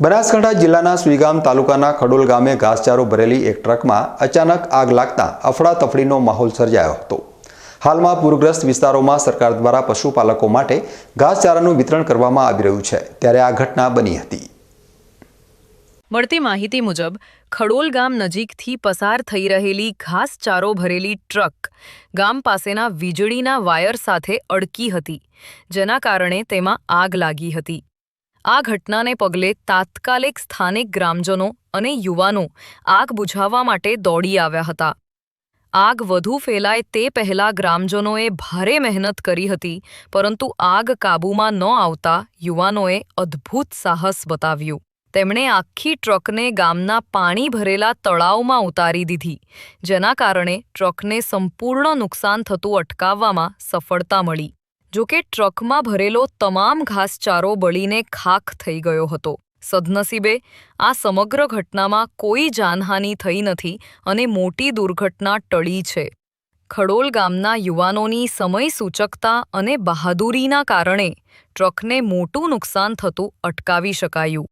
બનાસકાંઠા જિલ્લાના સુઈગામ તાલુકાના ખડોલ ગામે ઘાસચારો ભરેલી એક ટ્રકમાં અચાનક આગ લાગતા અફડાતફડીનો માહોલ સર્જાયો હતો. હાલમાં પૂરગ્રસ્ત વિસ્તારોમાં સરકાર દ્વારા પશુપાલકો માટે ઘાસચારાનું વિતરણ કરવામાં આવી રહ્યું છે, ત્યારે આ ઘટના બની હતી. મળતી માહિતી મુજબ, ખડોલ ગામ નજીકથી પસાર થઈ રહેલી ઘાસચારો ભરેલી ટ્રક ગામ પાસેના વીજળીના વાયર સાથે અડકી હતી, જેના કારણે તેમાં આગ લાગી હતી. આ ઘટનાને પગલે તાત્કાલિક સ્થાનિક ગ્રામજનો અને યુવાનો આગ બુઝાવવા માટે દોડી આવ્યા હતા. આગ વધુ ફેલાય તે પહેલાં ગ્રામજનોએ ભારે મહેનત કરી હતી, પરંતુ આગ કાબૂમાં ન આવતા યુવાનોએ અદ્ભુત સાહસ બતાવ્યું. તેમણે આખી ટ્રકને ગામના પાણી ભરેલા તળાવમાં ઉતારી દીધી, જેના કારણે ટ્રકને સંપૂર્ણ નુકસાન થતું અટકાવવામાં સફળતા મળી. જોકે ટ્રકમાં ભરેલો તમામ ઘાસચારો બળીને ખાખ થઈ ગયો હતો. સદનસીબે આ સમગ્ર ઘટનામાં કોઈ જાનહાનિ થઈ નથી અને મોટી દુર્ઘટના ટળી છે. ખડોલ ગામના યુવાનોની સમય સૂચકતા અને બહાદુરીના કારણે ટ્રકને મોટું નુકસાન થતું અટકાવી શકાયું.